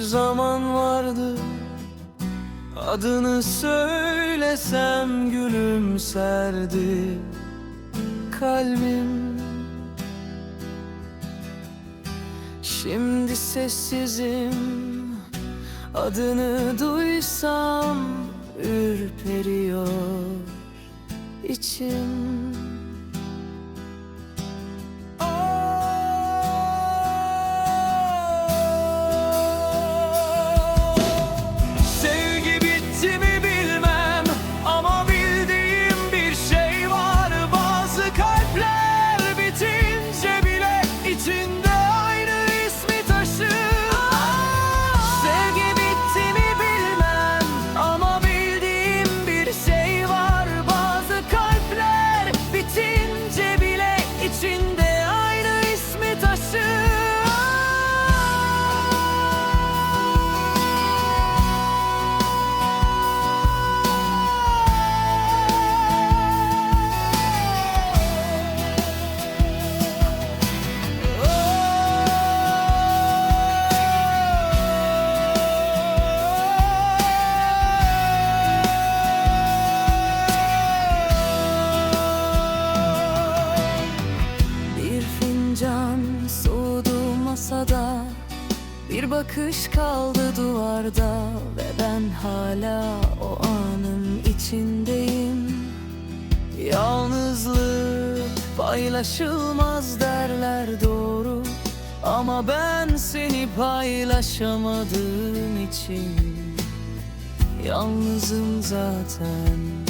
zaman vardı. Adını söylesem gülümserdi kalbim. Şimdi sessizim Adını duysam ürperiyor içim fincan soğudu masada. Bir bakış kaldı duvarda Ve ben hala o anın içindeyim. Yalnızlık paylaşılmaz derler doğru Ama ben seni paylaşamadığım için Yalnızım zaten